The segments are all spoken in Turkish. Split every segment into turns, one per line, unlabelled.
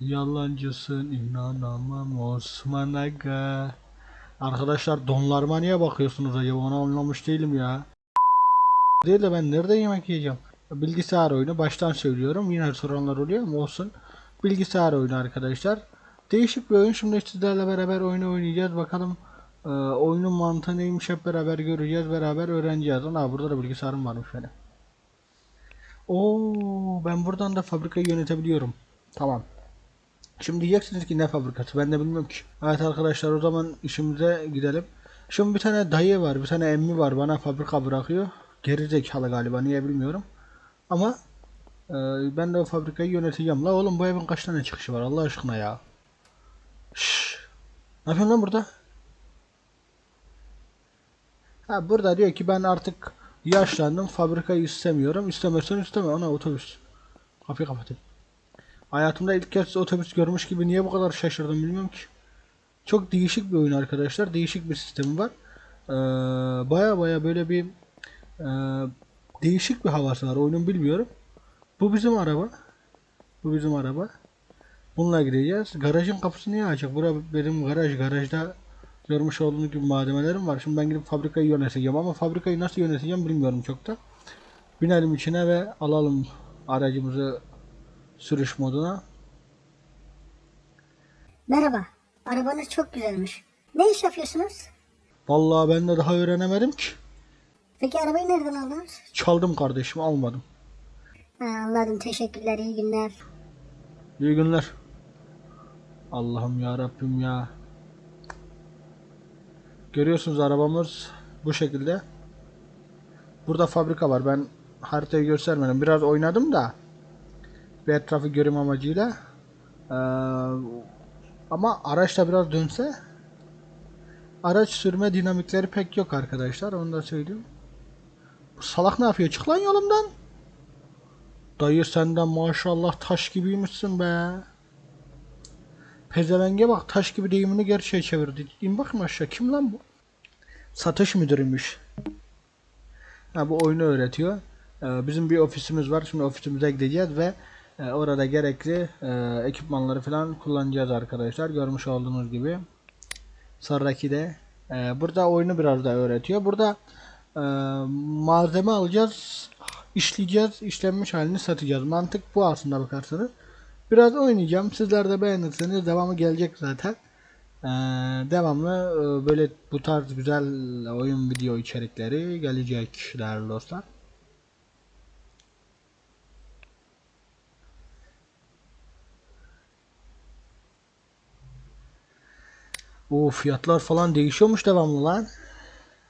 Yalancısın inanamam Osman Aga. Arkadaşlar donlarıma niye bakıyorsunuz acaba onu anlamış değilim ya. Değil de ben nerede yemek yiyeceğim? Bilgisayar oyunu baştan söylüyorum yine soranlar oluyor ama olsun. Bilgisayar oyunu arkadaşlar. Değişik bir oyun şimdi sizlerle beraber oyunu oynayacağız bakalım. e, oyunun mantığı neymiş hep beraber göreceğiz beraber öğreneceğiz. Ana burada da bilgisayarım varmış benim. Oo ben buradan da fabrikayı yönetebiliyorum. Tamam. Şimdi diyeceksiniz ki ne fabrikası ben de bilmiyorum ki. Evet arkadaşlar o zaman işimize gidelim. Şimdi bir tane dayı var bir tane emmi var bana fabrika bırakıyor. Geri zekalı galiba niye bilmiyorum. Ama e, ben de o fabrikayı yöneteceğim. La oğlum bu evin kaç tane çıkışı var Allah aşkına ya. Şşş. Ne yapıyorsun lan burada? Ha burada diyor ki ben artık yaşlandım fabrikayı istemiyorum. İstemiyorsan isteme ona otobüs. Kapıyı kapatayım. Hayatımda ilk kez otobüs görmüş gibi niye bu kadar şaşırdım bilmiyorum ki. Çok değişik bir oyun arkadaşlar. Değişik bir sistemi var. Ee, baya baya böyle bir e, değişik bir havası var. Oyunun bilmiyorum. Bu bizim araba. Bu bizim araba. Bununla gideceğiz. Garajın kapısı niye açık? Bura benim garaj. Garajda görmüş olduğunuz gibi malzemelerim var. Şimdi ben gidip fabrikayı yöneteceğim ama fabrikayı nasıl yöneteceğim bilmiyorum çok da. Binelim içine ve alalım aracımızı sürüş moduna.
Merhaba. Arabanız çok güzelmiş. Ne iş yapıyorsunuz?
Vallahi ben de daha öğrenemedim ki.
Peki arabayı nereden aldınız?
Çaldım kardeşim almadım.
Ha, anladım. Teşekkürler. iyi günler.
İyi günler. Allah'ım ya Rabbim ya. Görüyorsunuz arabamız bu şekilde. Burada fabrika var. Ben haritayı göstermedim. Biraz oynadım da bir etrafı görüm amacıyla. Ee, ama araçla biraz dönse araç sürme dinamikleri pek yok arkadaşlar. Onu da söyleyeyim. Bu salak ne yapıyor? Çık lan yolumdan. Dayı senden maşallah taş gibiymişsin be. Pezevenge bak taş gibi deyimini gerçeğe çevirdi. İn bakma aşağı kim lan bu? Satış müdürüymüş. Ha, bu oyunu öğretiyor. Ee, bizim bir ofisimiz var. Şimdi ofisimize gideceğiz ve orada gerekli e, ekipmanları falan kullanacağız arkadaşlar. Görmüş olduğunuz gibi. Sonraki de e, burada oyunu biraz da öğretiyor. Burada e, malzeme alacağız, işleyeceğiz, işlenmiş halini satacağız. Mantık bu aslında bakarsanız. Biraz oynayacağım. Sizler de beğenirseniz devamı gelecek zaten. Devamlı e, böyle bu tarz güzel oyun video içerikleri gelecek değerli dostlar. O fiyatlar falan değişiyormuş devamlı lan.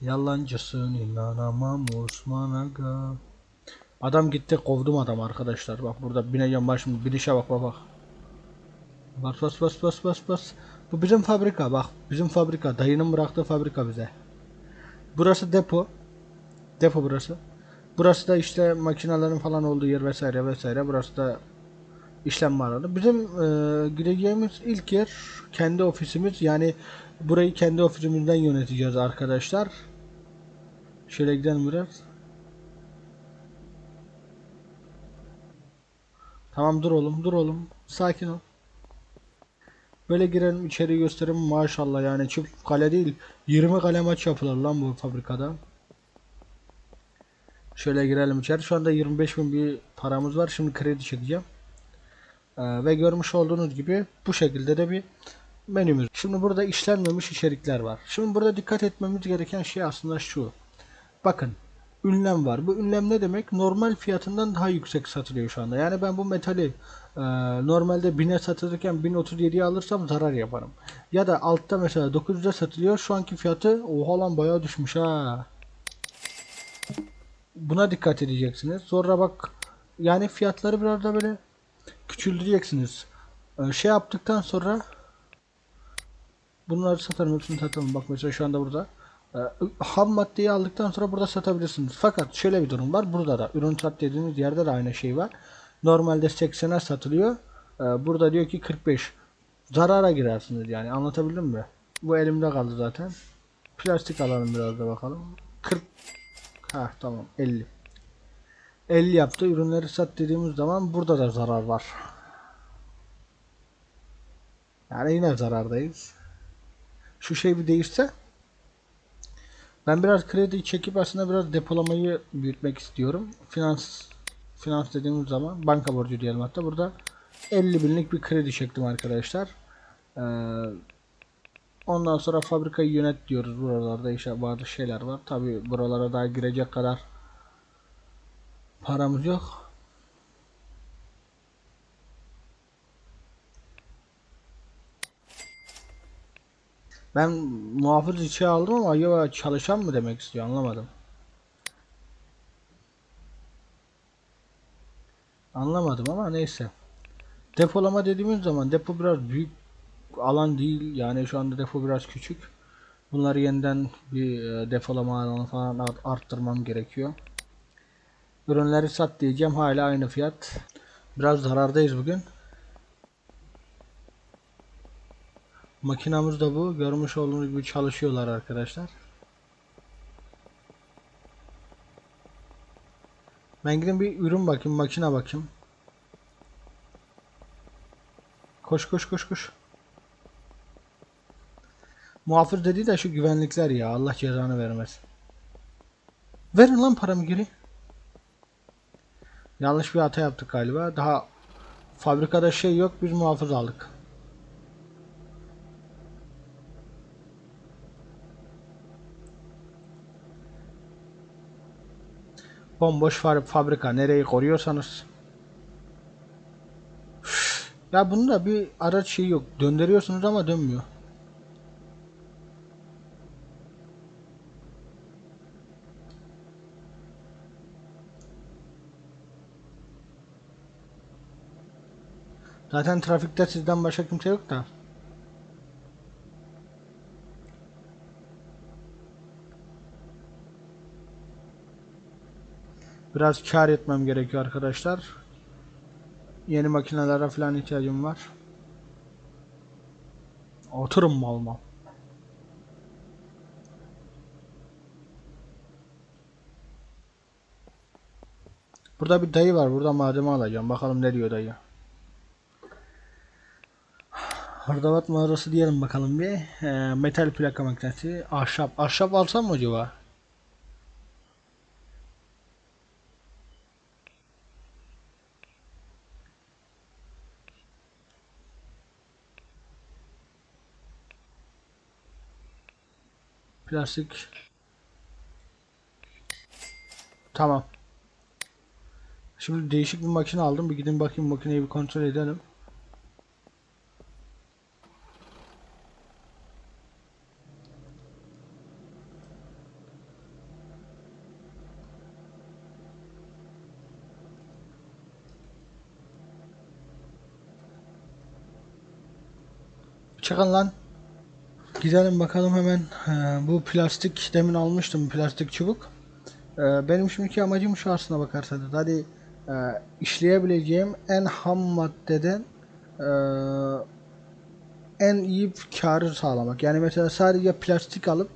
Yalancısın inanamam Osman Aga. Adam gitti kovdum adam arkadaşlar. Bak burada bineceğim bak şimdi binişe bak bak bak. Bas bas bas bas bas bas. Bu bizim fabrika bak. Bizim fabrika. Dayının bıraktığı fabrika bize. Burası depo. Depo burası. Burası da işte makinelerin falan olduğu yer vesaire vesaire. Burası da işlem var. Bizim e, gideceğimiz ilk yer kendi ofisimiz. Yani burayı kendi ofisimizden yöneteceğiz arkadaşlar. Şöyle gidelim biraz. Tamam dur oğlum dur oğlum. Sakin ol. Böyle girelim içeri gösterim maşallah yani çift kale değil 20 kale maç yapılır lan bu fabrikada. Şöyle girelim içeri. Şu anda 25 bin bir paramız var. Şimdi kredi çekeceğim. Ee, ve görmüş olduğunuz gibi bu şekilde de bir menümüz. Şimdi burada işlenmemiş içerikler var. Şimdi burada dikkat etmemiz gereken şey aslında şu. Bakın ünlem var. Bu ünlem ne demek? Normal fiyatından daha yüksek satılıyor şu anda. Yani ben bu metali e, normalde 1000'e satılırken 1037'ye alırsam zarar yaparım. Ya da altta mesela 900'e satılıyor. Şu anki fiyatı oha lan bayağı düşmüş ha. Buna dikkat edeceksiniz. Sonra bak yani fiyatları biraz da böyle küçüldüreceksiniz. E, şey yaptıktan sonra bunları satarım hepsini satalım. Bak mesela şu anda burada. Ee, ham maddeyi aldıktan sonra burada satabilirsiniz. Fakat şöyle bir durum var. Burada da ürün sat dediğiniz yerde de aynı şey var. Normalde 80'e satılıyor. Ee, burada diyor ki 45. Zarara girersiniz yani. Anlatabildim mi? Bu elimde kaldı zaten. Plastik alalım biraz da bakalım. 40. Ha tamam 50. 50 yaptı. Ürünleri sat dediğimiz zaman burada da zarar var. Yani yine zarardayız. Şu şey bir değişse. Ben biraz kredi çekip aslında biraz depolamayı büyütmek istiyorum. Finans finans dediğimiz zaman banka borcu diyelim hatta burada 50 binlik bir kredi çektim arkadaşlar. Ee, ondan sonra fabrikayı yönet diyoruz. Buralarda işte bazı şeyler var. Tabi buralara daha girecek kadar paramız yok. Ben muhafız içe aldım ama acaba çalışan mı demek istiyor anlamadım. Anlamadım ama neyse. Depolama dediğimiz zaman depo biraz büyük alan değil. Yani şu anda depo biraz küçük. Bunları yeniden bir e, depolama alanı falan art- arttırmam gerekiyor. Ürünleri sat diyeceğim hala aynı fiyat. Biraz zarardayız bugün. Makinamız da bu. Görmüş olduğunuz gibi çalışıyorlar arkadaşlar. Ben gidin bir ürün bakayım, makine bakayım. Koş koş koş koş. Muhafız dedi de şu güvenlikler ya Allah cezanı vermez. Verin lan paramı geri. Yanlış bir hata yaptık galiba. Daha fabrikada şey yok biz muhafız aldık. Bomboş fa- fabrika. Nereyi koruyorsanız. Ya bunda bir araç şeyi yok. Döndürüyorsunuz ama dönmüyor. Zaten trafikte sizden başka kimse yok da. Biraz kar etmem gerekiyor arkadaşlar. Yeni makinelere falan ihtiyacım var. Oturun mal mal. Burada bir dayı var. Burada malzeme alacağım. Bakalım ne diyor dayı. Hardavat mağarası diyelim bakalım bir. Ee, metal plaka makinesi. Ahşap. Ahşap alsam mı acaba? Plastik. Tamam. Şimdi değişik bir makine aldım. Bir gidin bakayım makineyi bir kontrol edelim. Çıkın lan. Gidelim bakalım hemen. Ee, bu plastik demin almıştım plastik çubuk. Ee, benim şimdiki amacım şu aslına bakarsanız. Hadi e, işleyebileceğim en ham maddeden e, en iyi karı sağlamak. Yani mesela sadece plastik alıp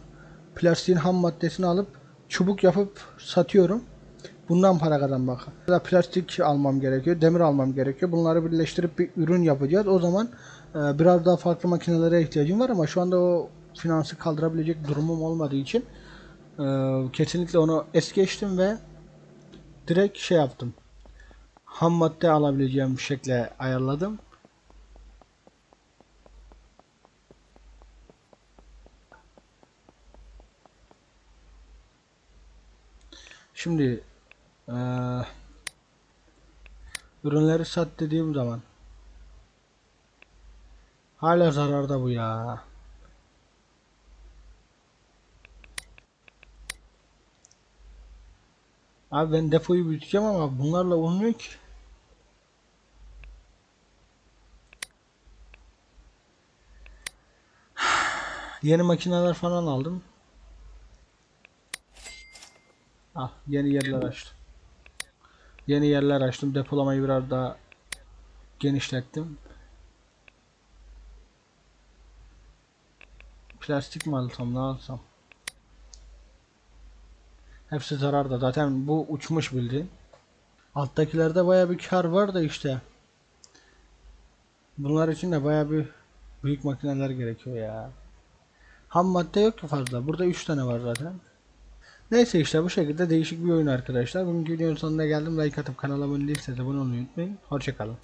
plastiğin ham maddesini alıp çubuk yapıp satıyorum. Bundan para kazanmak. Ya da plastik almam gerekiyor, demir almam gerekiyor. Bunları birleştirip bir ürün yapacağız. O zaman e, biraz daha farklı makinelere ihtiyacım var ama şu anda o finansı kaldırabilecek durumum olmadığı için e, kesinlikle onu es geçtim ve direkt şey yaptım. Ham madde alabileceğim şekle ayarladım. Şimdi eee, ürünleri sat dediğim zaman hala zararda bu ya. Abi ben depoyu büyüteceğim ama bunlarla olmuyor ki. Yeni makineler falan aldım. Ah yeni yerler açtım. Yeni yerler açtım. Depolamayı biraz daha genişlettim. Plastik mi alsam ne alsam? Hepsi zararda. Zaten bu uçmuş bildiğin. Alttakilerde baya bir kar var da işte. Bunlar için de baya bir Büyük makineler gerekiyor ya. Ham madde yok ki fazla. Burada 3 tane var zaten. Neyse işte bu şekilde değişik bir oyun arkadaşlar. Bugünkü videonun sonuna geldim. Like atıp kanala abone değilseniz abone olmayı unutmayın. Hoşçakalın.